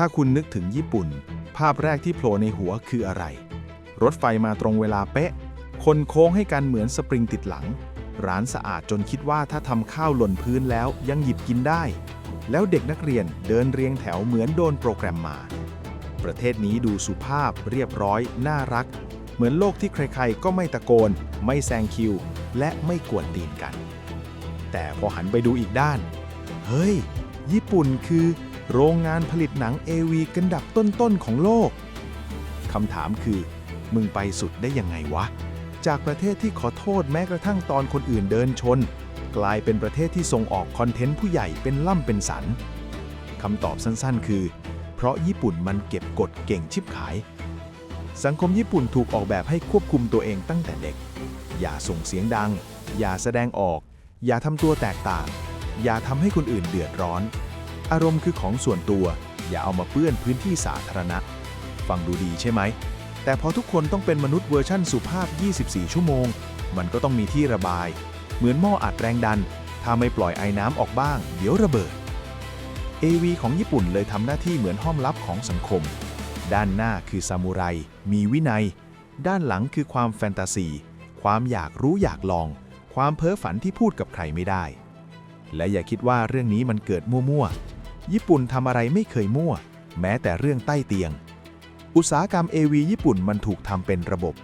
ถ้าคุณนึกถึงญี่ปุ่น ภาพแรกที่โผล่ในหัวคืออะไร รถไฟมาตรงเวลาเป๊ะ คนโค้งให้กันเหมือนสปริงติดหลัง ร้านสะอาดจนคิดว่าถ้าทำข้าวหล่นพื้นแล้วยังหยิบกินได้ แล้วเด็กนักเรียนเดินเรียงแถวเหมือนโดนโปรแกรมมา ประเทศนี้ดูสุภาพเรียบร้อย น่ารัก เหมือนโลกที่ใครๆ ก็ไม่ตะโกน ไม่แซงคิว และไม่กวนตีนกัน แต่พอหันไปดูอีกด้าน เฮ้ย ญี่ปุ่นคือ โรงงานผลิตหนัง AV กันดับต้นๆของโลก คำถามคือ มึงไปสุดได้ยังไงวะ จากประเทศที่ขอโทษแม้กระทั่งตอนคนอื่นเดินชน กลายเป็นประเทศที่ส่งออกคอนเทนต์ผู้ใหญ่เป็นล่ำเป็นสันคำตอบสั้นๆ คือ เพราะญี่ปุ่นมันเก็บกฎเก่งชิบขาย สังคมญี่ปุ่นถูกออกแบบให้ควบคุมตัวเองตั้งแต่เด็ก อย่าส่งเสียงดัง อย่าแสดงออก อย่าทำตัวแตกต่าง อย่าทำให้คนอื่นเดือดร้อน อารมณ์คือของส่วนตัว อย่าเอามาเปื้อนพื้นที่สาธารณะ ฟังดูดีใช่ไหม แต่พอทุกคนต้องเป็นมนุษย์เวอร์ชั่นสุภาพ 24 ชั่วโมง มันก็ต้องมีที่ระบาย เหมือนหม้ออัดแรงดัน ถ้าไม่ปล่อยไอ้น้ำออกบ้าง เดี๋ยวระเบิด AV ของญี่ปุ่นเลยทำหน้าที่เหมือนห้องลับของสังคม ด้านหน้าคือซามูไร มีวินัย ด้านหลังคือความแฟนตาซี ความอยากรู้อยากลอง ความเพ้อฝันที่พูดกับใครไม่ได้ และอย่าคิดว่าเรื่องนี้มันเกิดมั่วๆ ญี่ปุ่นทำอะไรไม่เคยมั่ว แม้แต่เรื่องใต้เตียง อุตสาหกรรม AV ญี่ปุ่นมันถูกทำเป็นระบบ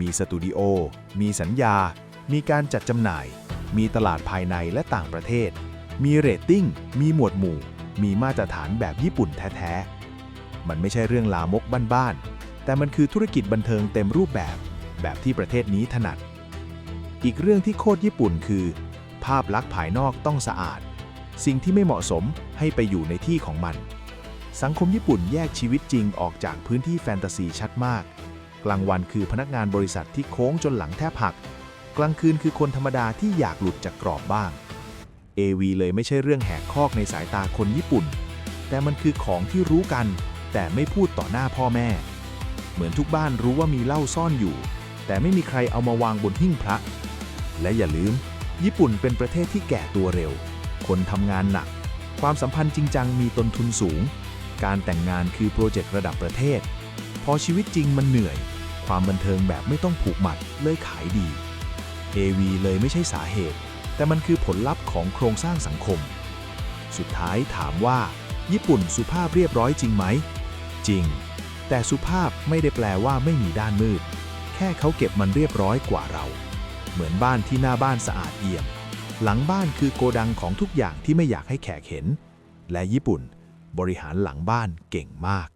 มีสตูดิโอ มีสัญญา มีการจัดจำหน่าย มีตลาดภายในและต่างประเทศ มีเรตติ้ง มีหมวดหมู่ มีมาตรฐานแบบญี่ปุ่นแท้ๆ มันไม่ใช่เรื่องลามกบ้านๆ แต่มันคือธุรกิจบันเทิงเต็มรูปแบบ แบบที่ประเทศนี้ถนัด อีกเรื่องที่โคตรญี่ปุ่นคือ ภาพลักษณ์ภายนอกต้องสะอาด สิ่งที่ไม่เหมาะสมให้ไปอยู่ในที่ของมัน สังคมญี่ปุ่นแยกชีวิตจริงออกจากพื้นที่แฟนตาซีชัดมาก กลางวันคือพนักงานบริษัทที่โค้งจนหลังแทบหัก กลางคืนคือคนธรรมดาที่อยากหลุดจากกรอบบ้าง AV เลยไม่ใช่เรื่องแหกคอกในสายตาคนญี่ปุ่น แต่มันคือของที่รู้กัน แต่ไม่พูดต่อหน้าพ่อแม่ เหมือนทุกบ้านรู้ว่ามีเหล้าซ่อนอยู่ แต่ไม่มีใครเอามาวางบนหิ้งพระ และอย่าลืม ญี่ปุ่นเป็นประเทศที่แก่ตัวเร็ว คนทำงานหนัก ความสัมพันธ์จริงจังมีต้นทุนสูง การแต่งงานคือโปรเจกต์ระดับประเทศ พอชีวิตจริงมันเหนื่อย ความบันเทิงแบบไม่ต้องผูกมัดเลยขายดี AV เลยไม่ใช่สาเหตุ แต่มันคือผลลัพธ์ของโครงสร้างสังคม สุดท้ายถามว่า ญี่ปุ่นสุภาพเรียบร้อยจริงไหม จริง แต่สุภาพไม่ได้แปลว่าไม่มีด้านมืด แค่เขาเก็บมันเรียบร้อยกว่าเรา เหมือนบ้านที่หน้าบ้านสะอาดเอี่ยม หลังบ้านคือโกดังของทุกอย่างที่ไม่อยากให้แขกเห็น และญี่ปุ่นบริหารหลังบ้านเก่งมาก